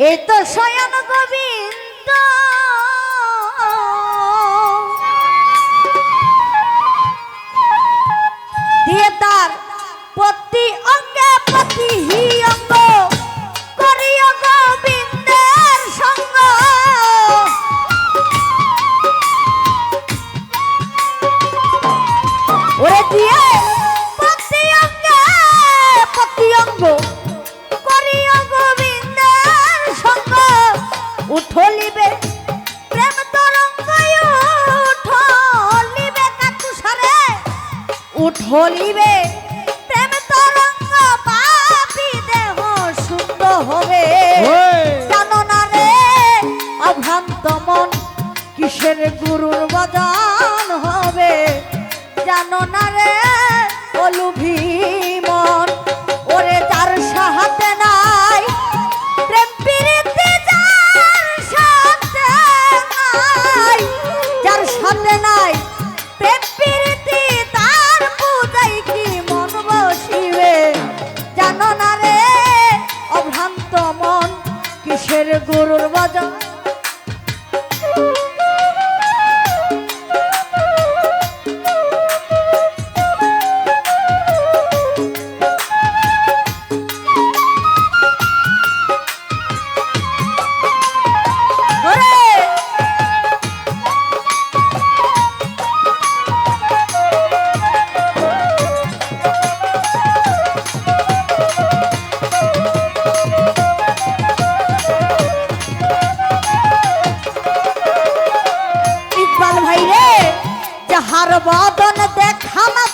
এ তো গোবিন্দ। দিয়ে তার প্রতি অঙ্গে প্রতি ঢলিবে প্রেম তরঙ্গ পাপি দেহ শুদ্ধ হবে। জানো না রে অভ্রান্ত মন কিসের গুরুর বদন হবে? জানো না রে হার বদন দেখানা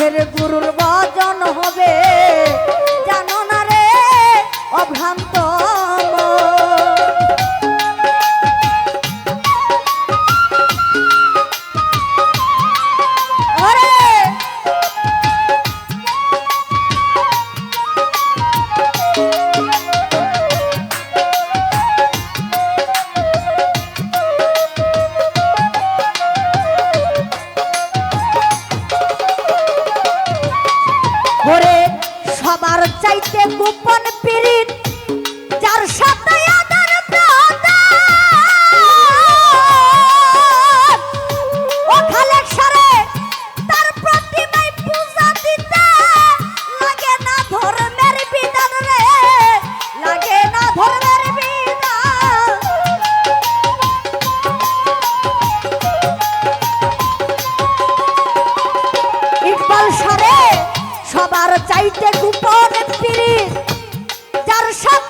Perigo. করে সবার চাইতে গোপন পীড়িত যার সাথে সব যার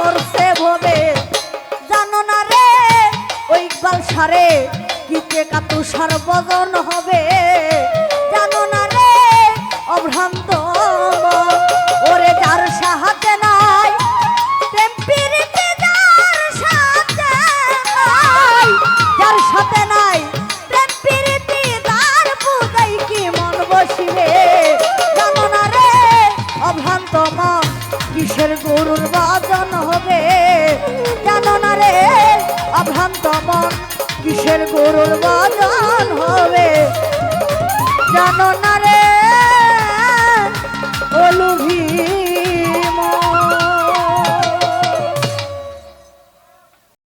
করছে ভবে জানো না রে ওই বাল সারে গীতে কাতু সার বদন হবে? তমন কিসের গরুর বদল হবে? জানো না রে অলুভি মা।